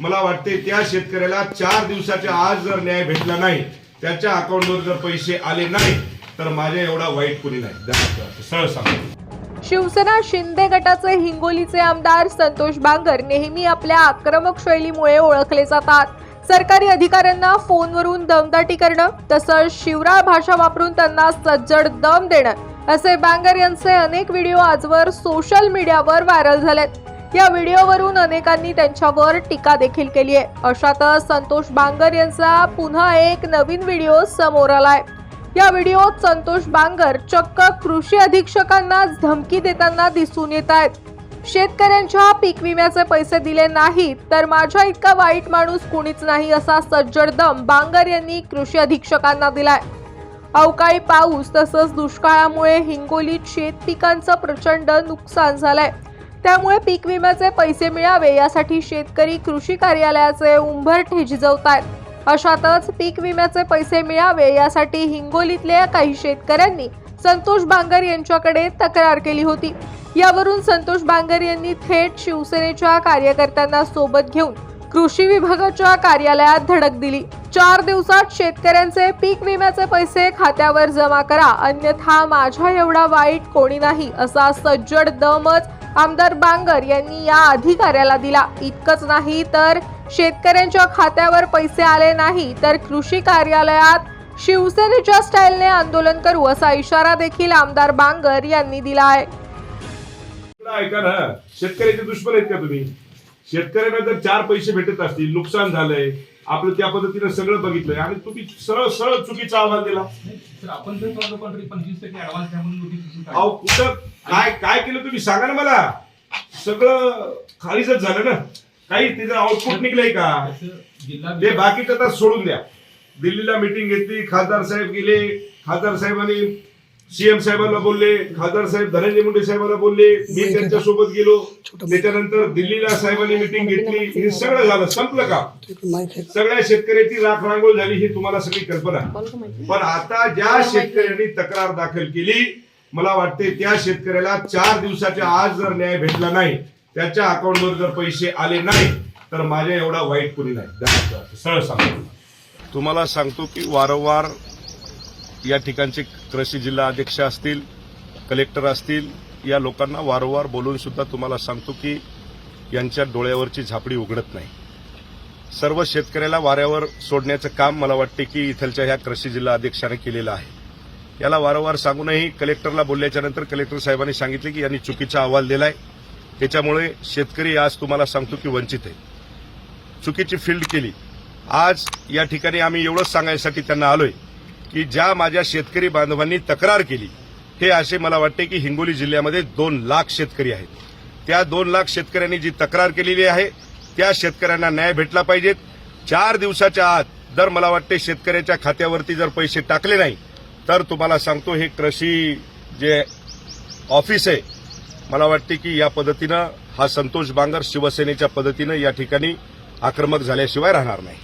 मला वाटते त्या शेतकऱ्याला चार दिवसाच्या आज जर न्याय भेटला नाही त्याच्या अकाउंटवर जर पैसे आले नाही तर माझ्या एवढा वाईट कुणी नाही. सरळ सांगतो शिवसेना शिंदे गटाचे हिंगोलीचे आमदार संतोष बांगर नेहमी आपल्या आक्रमक शैलीमुळे ओळखले जातात. सरकारी अधिकाऱ्यांना फोनवरून दमदाटी करणं तसंच शिवराळ भाषा वापरून त्यांना सज्जड दम देणं असे बांगर यांचे अनेक व्हिडिओ आजवर सोशल मीडियावर व्हायरल झालेत. या व्हिडिओवरून अनेकांनी त्यांच्यावर टीका देखील केली आहे. अशातच संतोष बांगर यांचा पुन्हा एक नवीन व्हिडिओ समोर आलाय. या व्हिडिओत संतोष बांगर चक्क कृषी अधीक्षकांना धमकी देताना दिसून येत आहेत. शेतकऱ्यांच्या पीक विम्याचे पैसे दिले नाहीत तर माझ्या इतका वाईट माणूस कुणीच नाही असा सज्जड दम बांगर यांनी कृषी अधीक्षकांना दिलाय. अवकाळी पाऊस तसंच दुष्काळामुळे हिंगोलीत शेत पिकांचं प्रचंड नुकसान झालंय. त्यामुळे पीक विम्याचे पैसे मिळावे यासाठी शेतकरी कृषी कार्यालयाचे उंबरठे झिजवत आहेत अशातच पीक विम्याचे पैसे मिळावे यासाठी हिंगोलीतल्या काही शेतकऱ्यांनी संतोष बांगर यांच्याकडे तक्रार केली होती. यावरून संतोष बांगर यांनी थेट शिवसेनेच्या कार्यकर्त्यांना सोबत घेऊन कृषी विभागाच्या कार्यालयात धडक दिली. चार दिवसात शेतकऱ्यांचे पीक विम्याचे पैसे खात्यावर जमा करा अन्यथा माझ्या एवढा वाईट कोणी नाही असा सज्जड दमच आमदार बांगर यांनी या अधिकाऱ्याला दिला. इतकंच नाही तर शेतकऱ्यांच्या खात्यावर पैसे आले नाही तर कृषी कार्यालयात शिवसेनेच्या स्टाईलने आंदोलन करू असा इशारा देखील आमदार बांगर यांनी दिला आहे. ऐका ना शेतकऱ्याचे दुश्मन आहेत का तुम्ही? शेतकऱ्यांना जर चार पैसे भेटत असतील नुकसान झालंय आपलं त्या पद्धतीनं सगळं बघितलंय. आणि तुम्ही सरळ सरळ चुकीचा अहवाल दिला. सर आपण अहो कुठं काय काय केलं तुम्ही? सांगा ना मला. सगळं खालीच झालं ना. काही त्याचं आउटपुट निघलंय का? ते बाकीचं तर सोडून द्या. दिल्लीला मिटिंग घेतली खासदार साहेब गेले खासदार साहेबांनी सीएम साहेबांना बोलले खासदार साहेब धनंजय मुंडे साहेबांना बोलले मी त्यांच्यासोबत गेलो. त्याच्यानंतर दिल्लीला साहेबांनी मिटिंग घेतली. हे सगळं झालं संपलं का सगळ्या शेतकऱ्याची राख रांगोळ झाली ही तुम्हाला सगळी कल्पना. पण आता ज्या शेतकऱ्यांनी तक्रार दाखल केली मला वाटते त्या शेतकऱ्याला चार दिवसाच्या आज जर न्याय भेटला नाही त्याच्या अकाउंटवर जर पैसे आले नाही तर माझ्या एवढा वाईट कुणी नाही. सरळ सांगतो. तुम्हाला सांगतो की वारंवार या ठिकाणचे कृषी जिल्हा अध्यक्ष असतील कलेक्टर असतील या लोकांना वारंवार बोलून सुद्धा तुम्हाला सांगतो की यांच्या डोळ्यावरची झापडी उघडत नाही. सर्व शेतकऱ्याला वाऱ्यावर सोडण्याचं काम मला वाटते की इथलच्या ह्या कृषी जिल्हा अध्यक्षाने केलेलं आहे. याला वारंवार सांगूनही कलेक्टरला बोलल्याच्या नंतर कलेक्टर साहेबांनी सांगितले की यांनी चुकीचा अहवाल दिलाय. त्याच्यामुळे शेतकरी आज तुम्हाला सांगतो की वंचित आहे. चुकीची फील्ड केली. आज या ठिकाणी आम्ही एवढंच सांगायसाठी त्यांना आलोय. की ज्या माझ्या शेतकरी बांधवांनी तक्रार केली हे असे मला वाटते की हिंगोली जिल्ह्यामध्ये दोन लाख शेतकरी आहेत. त्या दोन लाख शेतकऱ्यांनी जी तक्रार केलेली आहे त्या शेतकऱ्यांना न्याय भेटला पाहिजेत चार दिवसाच्या आत जर मला वाटते शेतकऱ्याच्या खात्यावरती जर पैसे टाकले नाही तर तुम्हाला सांगतो हे कृषी जे ऑफिस आहे मला वाटते की या पद्धतीनं हा संतोष बांगर शिवसेनेच्या पद्धतीनं या ठिकाणी आक्रमक झाल्याशिवाय राहणार नाही.